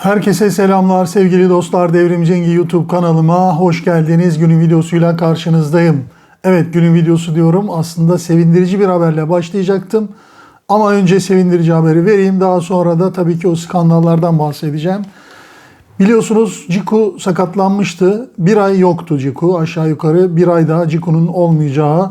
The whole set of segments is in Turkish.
Herkese selamlar sevgili dostlar Devrim YouTube kanalıma hoş geldiniz. Günün videosuyla karşınızdayım. Evet günün videosu diyorum aslında sevindirici bir haberle başlayacaktım. Ama önce sevindirici haberi vereyim daha sonra da tabii ki o skandallardan bahsedeceğim. Biliyorsunuz Ciku sakatlanmıştı. Bir ay yoktu Ciku aşağı yukarı. Bir ay daha Ciku'nun olmayacağı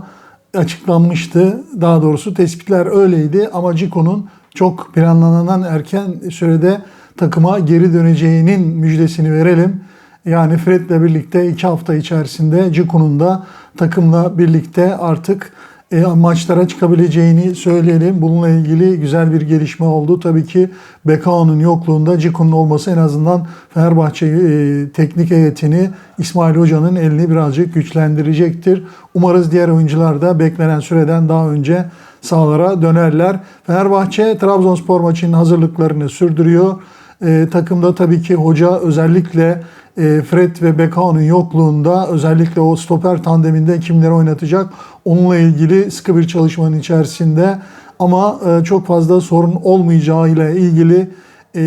açıklanmıştı. Daha doğrusu tespitler öyleydi ama Ciku'nun çok planlanan erken sürede takıma geri döneceğinin müjdesini verelim. Yani Fred'le birlikte iki hafta içerisinde Ciku'nun da takımla birlikte artık e, maçlara çıkabileceğini söyleyelim. Bununla ilgili güzel bir gelişme oldu. Tabii ki Bekao'nun yokluğunda Ciku'nun olması en azından Fenerbahçe e, teknik heyetini İsmail Hoca'nın elini birazcık güçlendirecektir. Umarız diğer oyuncular da beklenen süreden daha önce sahalara dönerler. Fenerbahçe Trabzonspor maçının hazırlıklarını sürdürüyor. E, takımda tabii ki hoca özellikle e, Fred ve Bekao'nun yokluğunda özellikle o stoper tandeminde kimleri oynatacak onunla ilgili sıkı bir çalışmanın içerisinde ama e, çok fazla sorun olmayacağı ile ilgili e,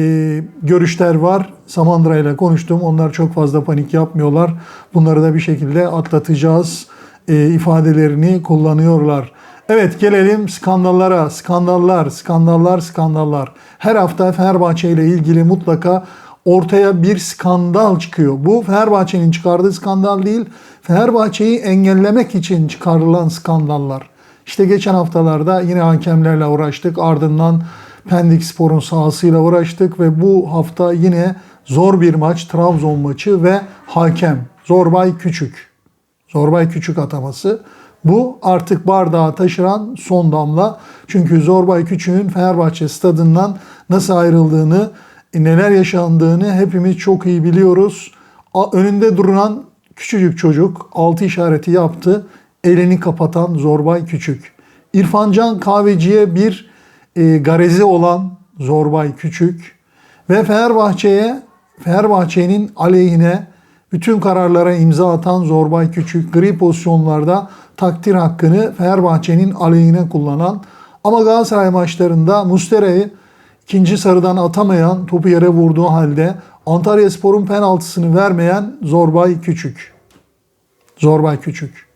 görüşler var. Samandıra ile konuştum. Onlar çok fazla panik yapmıyorlar. Bunları da bir şekilde atlatacağız e, ifadelerini kullanıyorlar. Evet gelelim skandallara. Skandallar, skandallar, skandallar. Her hafta Fenerbahçe ile ilgili mutlaka ortaya bir skandal çıkıyor. Bu Fenerbahçe'nin çıkardığı skandal değil, Fenerbahçe'yi engellemek için çıkarılan skandallar. İşte geçen haftalarda yine hakemlerle uğraştık. Ardından Pendik Spor'un sahasıyla uğraştık ve bu hafta yine zor bir maç Trabzon maçı ve hakem Zorbay Küçük. Zorbay Küçük ataması. Bu artık bardağı taşıran son damla. Çünkü Zorbay Küçük'ün Fenerbahçe stadından nasıl ayrıldığını, neler yaşandığını hepimiz çok iyi biliyoruz. Önünde duran küçücük çocuk altı işareti yaptı. Elini kapatan Zorbay Küçük. İrfancan Kahveci'ye bir e, garezi olan Zorbay Küçük ve Fenerbahçe'ye Fenerbahçe'nin aleyhine bütün kararlara imza atan Zorbay Küçük gri pozisyonlarda takdir hakkını Fenerbahçe'nin aleyhine kullanan ama Galatasaray maçlarında Mustera'yı ikinci sarıdan atamayan topu yere vurduğu halde Antalya Spor'un penaltısını vermeyen Zorbay Küçük. Zorbay Küçük.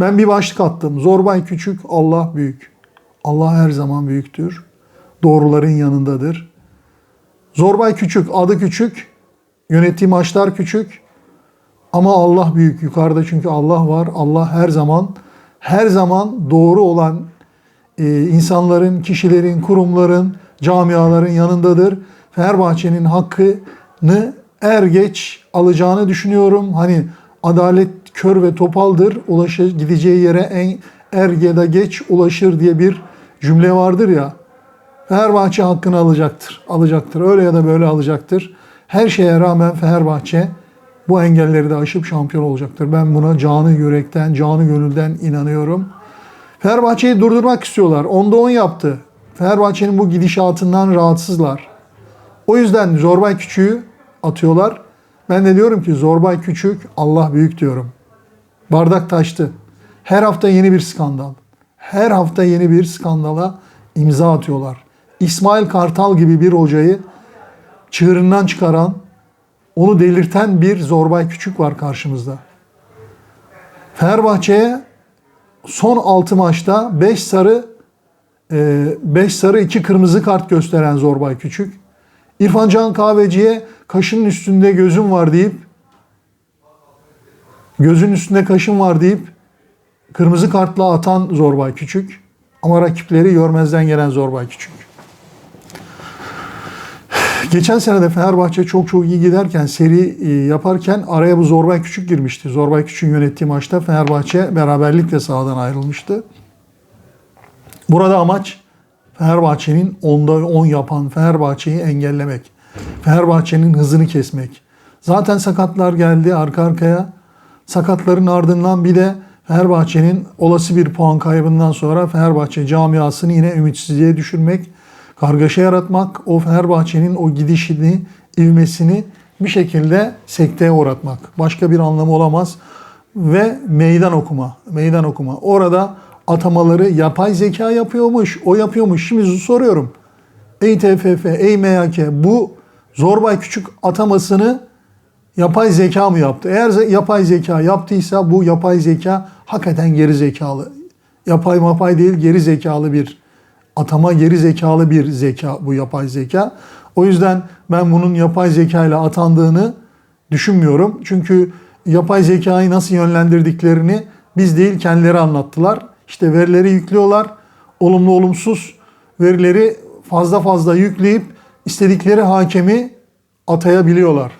Ben bir başlık attım. Zorbay Küçük, Allah büyük. Allah her zaman büyüktür. Doğruların yanındadır. Zorbay Küçük, adı küçük. Yönettiği maçlar küçük. Ama Allah büyük. Yukarıda çünkü Allah var. Allah her zaman her zaman doğru olan e, insanların, kişilerin, kurumların, camiaların yanındadır. Fenerbahçe'nin hakkını er geç alacağını düşünüyorum. Hani adalet kör ve topaldır. Ulaşır, gideceği yere en er ya da geç ulaşır diye bir cümle vardır ya. Fenerbahçe hakkını alacaktır. Alacaktır. Öyle ya da böyle alacaktır. Her şeye rağmen Fenerbahçe bu engelleri de aşıp şampiyon olacaktır. Ben buna canı yürekten, canı gönülden inanıyorum. Fenerbahçe'yi durdurmak istiyorlar. Onda 10 yaptı. Fenerbahçe'nin bu gidişatından rahatsızlar. O yüzden Zorbay Küçük'ü atıyorlar. Ben de diyorum ki Zorbay Küçük Allah büyük diyorum. Bardak taştı. Her hafta yeni bir skandal. Her hafta yeni bir skandala imza atıyorlar. İsmail Kartal gibi bir hocayı çığırından çıkaran, onu delirten bir Zorbay Küçük var karşımızda. Fenerbahçe'ye son 6 maçta 5 sarı 5 sarı 2 kırmızı kart gösteren Zorbay Küçük. İrfan Can Kahveci'ye kaşının üstünde gözüm var deyip gözün üstünde kaşın var deyip kırmızı kartla atan Zorbay Küçük. Ama rakipleri görmezden gelen Zorbay Küçük. Geçen sene de Fenerbahçe çok çok iyi giderken, seri yaparken araya bu Zorbay Küçük girmişti. Zorbay Küçük'ün yönettiği maçta Fenerbahçe beraberlikle sahadan ayrılmıştı. Burada amaç Fenerbahçe'nin onda 10 yapan Fenerbahçe'yi engellemek. Fenerbahçe'nin hızını kesmek. Zaten sakatlar geldi arka arkaya. Sakatların ardından bir de Fenerbahçe'nin olası bir puan kaybından sonra Fenerbahçe camiasını yine ümitsizliğe düşürmek, kargaşa yaratmak, o Fenerbahçe'nin o gidişini, ivmesini bir şekilde sekteye uğratmak. Başka bir anlamı olamaz. Ve meydan okuma, meydan okuma. Orada atamaları yapay zeka yapıyormuş, o yapıyormuş. Şimdi soruyorum. Ey TFF, ey MHK bu Zorbay Küçük atamasını yapay zeka mı yaptı? Eğer yapay zeka yaptıysa bu yapay zeka hakikaten geri zekalı. Yapay mapay değil geri zekalı bir atama geri zekalı bir zeka bu yapay zeka. O yüzden ben bunun yapay zeka ile atandığını düşünmüyorum. Çünkü yapay zekayı nasıl yönlendirdiklerini biz değil kendileri anlattılar. İşte verileri yüklüyorlar. Olumlu olumsuz verileri fazla fazla yükleyip istedikleri hakemi atayabiliyorlar.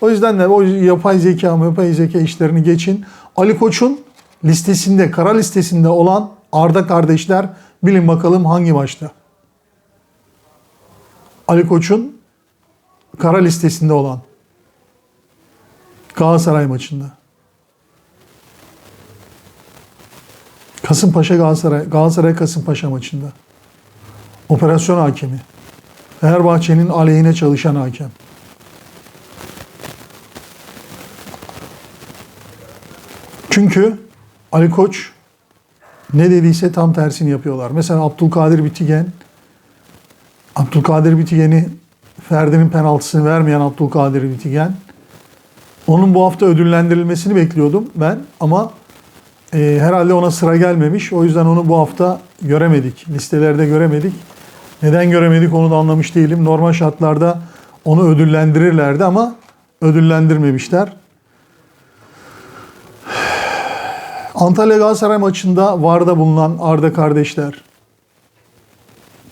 O yüzden de o yapay zeka yapay zeka işlerini geçin. Ali Koç'un listesinde, kara listesinde olan Arda kardeşler bilin bakalım hangi maçta? Ali Koç'un kara listesinde olan Galatasaray maçında. Kasımpaşa Galatasaray, Galatasaray Kasımpaşa maçında. Operasyon hakemi. Fenerbahçe'nin aleyhine çalışan hakem. Çünkü Ali Koç ne dediyse tam tersini yapıyorlar. Mesela Abdülkadir Bitigen Abdülkadir Bitigen'i Ferdi'nin penaltısını vermeyen Abdülkadir Bitigen onun bu hafta ödüllendirilmesini bekliyordum ben ama e, herhalde ona sıra gelmemiş. O yüzden onu bu hafta göremedik. Listelerde göremedik. Neden göremedik onu da anlamış değilim. Normal şartlarda onu ödüllendirirlerdi ama ödüllendirmemişler. Antalya Galatasaray maçında VAR'da bulunan Arda kardeşler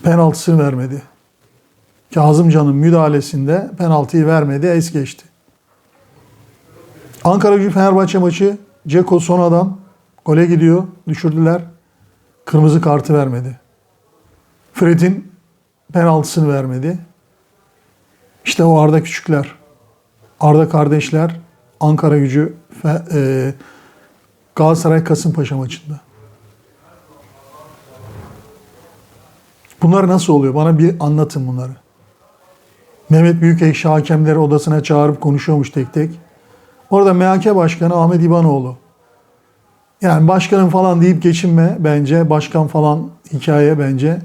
penaltısını vermedi. Kazımcan'ın müdahalesinde penaltıyı vermedi, es geçti. Ankara Gücü Fenerbahçe maçı Ceko son gole gidiyor, düşürdüler. Kırmızı kartı vermedi. Fred'in penaltısını vermedi. İşte o Arda Küçükler, Arda kardeşler Ankara Gücü e, Galatasaray Kasımpaşa maçında. Bunlar nasıl oluyor? Bana bir anlatın bunları. Mehmet Büyükekşi hakemleri odasına çağırıp konuşuyormuş tek tek. Orada MHK Başkanı Ahmet İbanoğlu. Yani başkanım falan deyip geçinme bence. Başkan falan hikaye bence.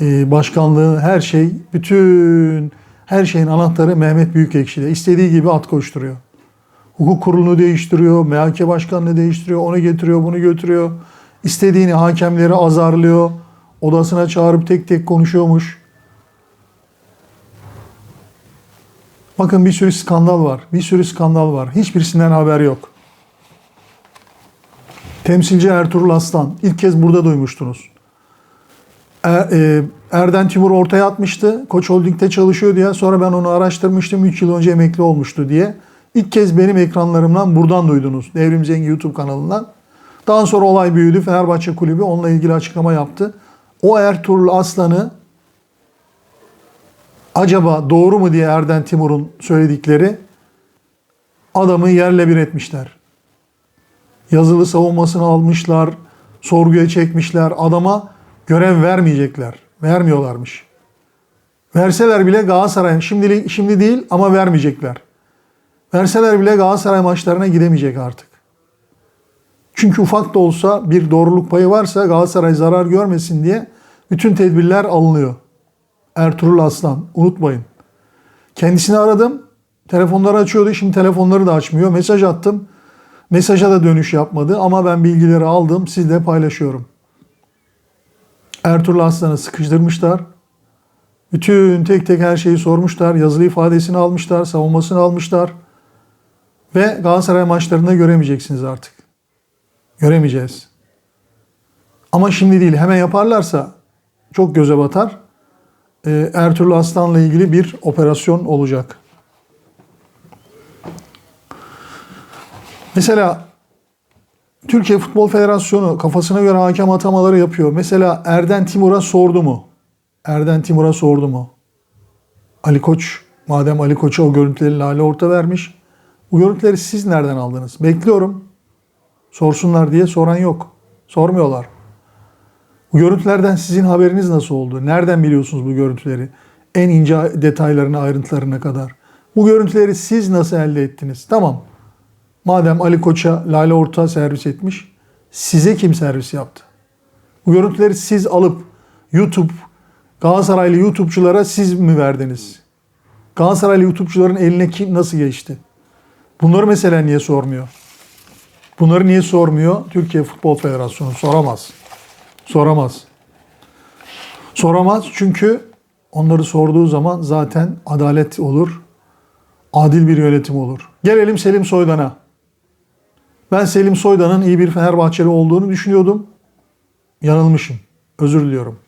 Ee, başkanlığı her şey, bütün her şeyin anahtarı Mehmet Büyükekşi'de. İstediği gibi at koşturuyor. Hukuk kurulunu değiştiriyor, MHK başkanını değiştiriyor, onu getiriyor, bunu götürüyor. İstediğini hakemleri azarlıyor. Odasına çağırıp tek tek konuşuyormuş. Bakın bir sürü skandal var. Bir sürü skandal var. Hiçbirisinden haber yok. Temsilci Ertuğrul Aslan. ilk kez burada duymuştunuz. Er, Erden Timur ortaya atmıştı. Koç Holding'de çalışıyor diye. Sonra ben onu araştırmıştım. 3 yıl önce emekli olmuştu diye. İlk kez benim ekranlarımdan buradan duydunuz. Devrim Zengi YouTube kanalından. Daha sonra olay büyüdü. Fenerbahçe Kulübü onunla ilgili açıklama yaptı. O Ertuğrul Aslan'ı acaba doğru mu diye Erden Timur'un söyledikleri adamı yerle bir etmişler. Yazılı savunmasını almışlar, sorguya çekmişler. Adama görev vermeyecekler. Vermiyorlarmış. Verseler bile Galatasaray şimdilik şimdi değil ama vermeyecekler. Verseler bile Galatasaray maçlarına gidemeyecek artık. Çünkü ufak da olsa bir doğruluk payı varsa Galatasaray zarar görmesin diye bütün tedbirler alınıyor. Ertuğrul Aslan unutmayın. Kendisini aradım. Telefonları açıyordu. Şimdi telefonları da açmıyor. Mesaj attım. Mesaja da dönüş yapmadı ama ben bilgileri aldım. Sizle paylaşıyorum. Ertuğrul Aslan'ı sıkıştırmışlar. Bütün tek tek her şeyi sormuşlar. Yazılı ifadesini almışlar. Savunmasını almışlar. Ve Galatasaray maçlarında göremeyeceksiniz artık. Göremeyeceğiz. Ama şimdi değil. Hemen yaparlarsa çok göze batar. Ee, Ertuğrul Aslan'la ilgili bir operasyon olacak. Mesela Türkiye Futbol Federasyonu kafasına göre hakem atamaları yapıyor. Mesela Erden Timur'a sordu mu? Erden Timur'a sordu mu? Ali Koç, madem Ali Koç'a o görüntüleri Lale Orta vermiş. Bu görüntüleri siz nereden aldınız? Bekliyorum. Sorsunlar diye soran yok. Sormuyorlar. Bu görüntülerden sizin haberiniz nasıl oldu? Nereden biliyorsunuz bu görüntüleri? En ince detaylarına, ayrıntılarına kadar. Bu görüntüleri siz nasıl elde ettiniz? Tamam. Madem Ali Koç'a Lale Orta servis etmiş, size kim servis yaptı? Bu görüntüleri siz alıp YouTube, Galatasaraylı YouTube'culara siz mi verdiniz? Galatasaraylı YouTube'cuların eline kim nasıl geçti? Bunları mesela niye sormuyor? Bunları niye sormuyor? Türkiye Futbol Federasyonu soramaz. Soramaz. Soramaz çünkü onları sorduğu zaman zaten adalet olur. Adil bir yönetim olur. Gelelim Selim Soydan'a. Ben Selim Soydan'ın iyi bir Fenerbahçeli olduğunu düşünüyordum. Yanılmışım. Özür diliyorum.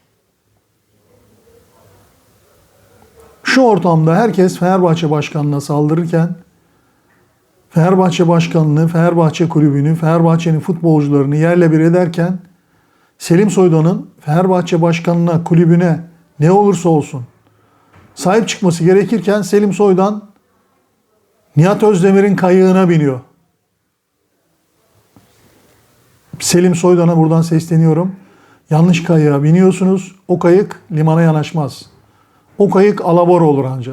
Şu ortamda herkes Fenerbahçe Başkanı'na saldırırken Fenerbahçe Başkanı'nı, Fenerbahçe Kulübü'nü, Fenerbahçe'nin futbolcularını yerle bir ederken Selim Soydan'ın Fenerbahçe Başkanı'na, kulübüne ne olursa olsun sahip çıkması gerekirken Selim Soydan Nihat Özdemir'in kayığına biniyor. Selim Soydan'a buradan sesleniyorum. Yanlış kayığa biniyorsunuz. O kayık limana yanaşmaz. O kayık alabor olur anca.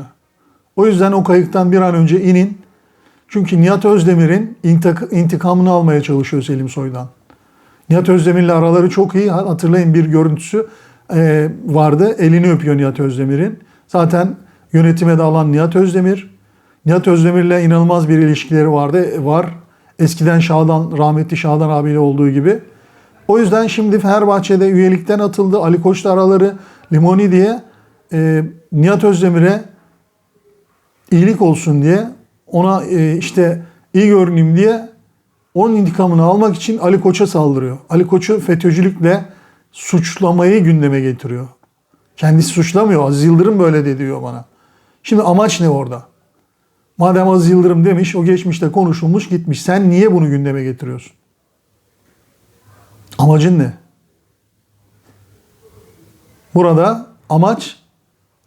O yüzden o kayıktan bir an önce inin. Çünkü Nihat Özdemir'in intik- intikamını almaya çalışıyor Selim Soydan. Nihat Özdemir'le araları çok iyi. Hatırlayın bir görüntüsü e, vardı. Elini öpüyor Nihat Özdemir'in. Zaten yönetime de alan Nihat Özdemir. Nihat Özdemir'le inanılmaz bir ilişkileri vardı. Var. Eskiden Şadan, rahmetli Şadan abiyle olduğu gibi. O yüzden şimdi Fenerbahçe'de üyelikten atıldı. Ali Koç'la araları limoni diye e, Nihat Özdemir'e iyilik olsun diye ona e, işte iyi görüneyim diye onun intikamını almak için Ali Koç'a saldırıyor. Ali Koç'u FETÖ'cülükle suçlamayı gündeme getiriyor. Kendisi suçlamıyor. Aziz Yıldırım böyle de diyor bana. Şimdi amaç ne orada? Madem Aziz Yıldırım demiş, o geçmişte konuşulmuş gitmiş. Sen niye bunu gündeme getiriyorsun? Amacın ne? Burada amaç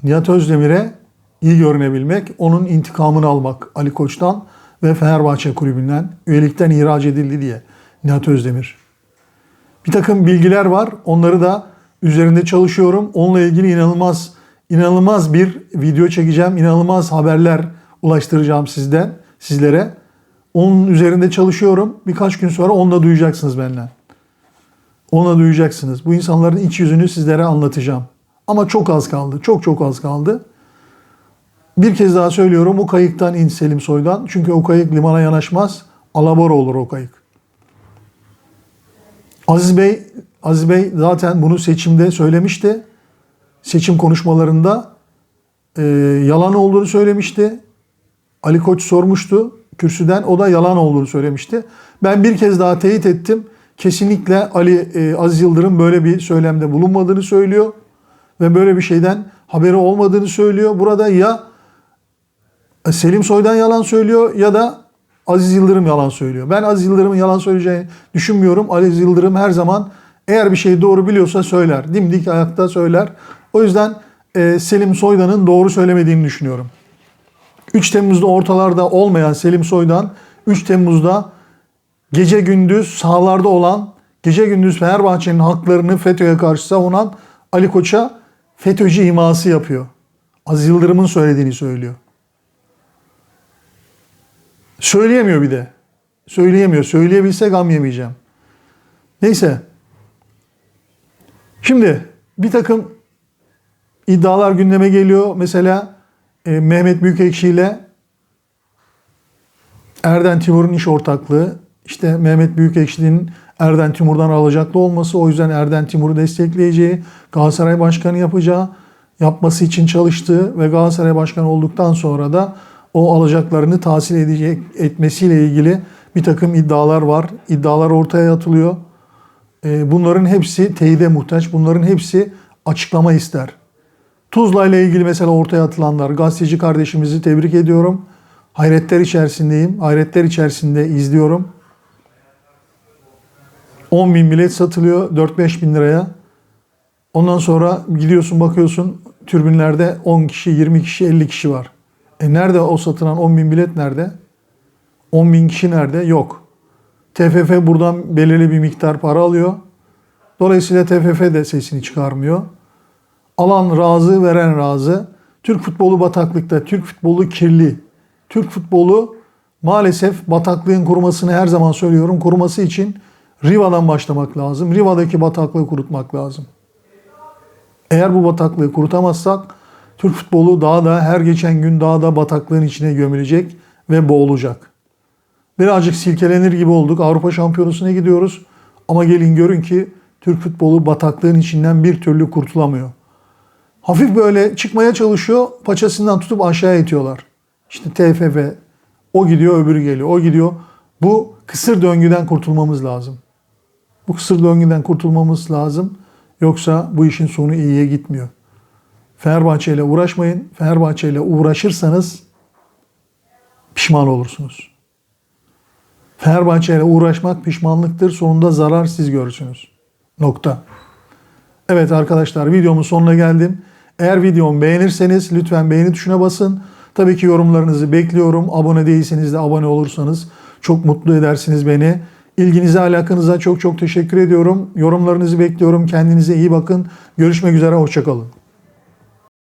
Nihat Özdemir'e iyi görünebilmek, onun intikamını almak Ali Koç'tan ve Fenerbahçe kulübünden üyelikten ihraç edildi diye Nihat Özdemir. Bir takım bilgiler var. Onları da üzerinde çalışıyorum. Onunla ilgili inanılmaz inanılmaz bir video çekeceğim. İnanılmaz haberler ulaştıracağım sizden sizlere. Onun üzerinde çalışıyorum. Birkaç gün sonra onu da duyacaksınız benden. Onu da duyacaksınız. Bu insanların iç yüzünü sizlere anlatacağım. Ama çok az kaldı. Çok çok az kaldı. Bir kez daha söylüyorum o kayıktan in Selim Soydan. Çünkü o kayık limana yanaşmaz. Alabor olur o kayık. Aziz Bey, Aziz Bey zaten bunu seçimde söylemişti. Seçim konuşmalarında e, yalan olduğunu söylemişti. Ali Koç sormuştu kürsüden. O da yalan olduğunu söylemişti. Ben bir kez daha teyit ettim. Kesinlikle Ali e, Aziz Yıldırım böyle bir söylemde bulunmadığını söylüyor. Ve böyle bir şeyden haberi olmadığını söylüyor. Burada ya Selim Soydan yalan söylüyor ya da Aziz Yıldırım yalan söylüyor. Ben Aziz Yıldırım'ın yalan söyleyeceğini düşünmüyorum. Aziz Yıldırım her zaman eğer bir şeyi doğru biliyorsa söyler. Dimdik ayakta söyler. O yüzden e, Selim Soydan'ın doğru söylemediğini düşünüyorum. 3 Temmuz'da ortalarda olmayan Selim Soydan 3 Temmuz'da gece gündüz sahalarda olan, gece gündüz Fenerbahçe'nin haklarını FETÖ'ye karşı savunan Ali Koç'a FETÖ'cü iması yapıyor. Aziz Yıldırım'ın söylediğini söylüyor. Söyleyemiyor bir de. Söyleyemiyor. Söyleyebilse gam yemeyeceğim. Neyse. Şimdi bir takım iddialar gündeme geliyor. Mesela e, Mehmet Büyükekşi ile Erden Timur'un iş ortaklığı. İşte Mehmet Büyükekşi'nin Erden Timur'dan alacaklı olması, o yüzden Erden Timur'u destekleyeceği, Galatasaray Başkanı yapacağı, yapması için çalıştığı ve Galatasaray Başkanı olduktan sonra da o alacaklarını tahsil edecek etmesiyle ilgili bir takım iddialar var. İddialar ortaya atılıyor. E, Bunların hepsi teyide muhtaç. Bunların hepsi açıklama ister. Tuzla ile ilgili mesela ortaya atılanlar, gazeteci kardeşimizi tebrik ediyorum. Hayretler içerisindeyim. Hayretler içerisinde izliyorum. 10 bin bilet satılıyor 4-5 bin liraya. Ondan sonra gidiyorsun bakıyorsun türbinlerde 10 kişi, 20 kişi, 50 kişi var. E nerede o satılan 10 bin bilet nerede? 10 bin kişi nerede? Yok. TFF buradan belirli bir miktar para alıyor. Dolayısıyla TFF de sesini çıkarmıyor. Alan razı, veren razı. Türk futbolu bataklıkta, Türk futbolu kirli. Türk futbolu maalesef bataklığın kurumasını her zaman söylüyorum. Kuruması için Riva'dan başlamak lazım. Riva'daki bataklığı kurutmak lazım. Eğer bu bataklığı kurutamazsak Türk futbolu daha da her geçen gün daha da bataklığın içine gömülecek ve boğulacak. Birazcık silkelenir gibi olduk. Avrupa Şampiyonası'na gidiyoruz. Ama gelin görün ki Türk futbolu bataklığın içinden bir türlü kurtulamıyor. Hafif böyle çıkmaya çalışıyor. Paçasından tutup aşağıya itiyorlar. İşte TFF o gidiyor öbürü geliyor. O gidiyor. Bu kısır döngüden kurtulmamız lazım. Bu kısır döngüden kurtulmamız lazım. Yoksa bu işin sonu iyiye gitmiyor. Fenerbahçe ile uğraşmayın. Fenerbahçe ile uğraşırsanız pişman olursunuz. Fenerbahçe ile uğraşmak pişmanlıktır. Sonunda zarar siz görürsünüz. Nokta. Evet arkadaşlar videomun sonuna geldim. Eğer videomu beğenirseniz lütfen beğeni tuşuna basın. Tabii ki yorumlarınızı bekliyorum. Abone değilseniz de abone olursanız çok mutlu edersiniz beni. İlginize alakanıza çok çok teşekkür ediyorum. Yorumlarınızı bekliyorum. Kendinize iyi bakın. Görüşmek üzere. Hoşçakalın.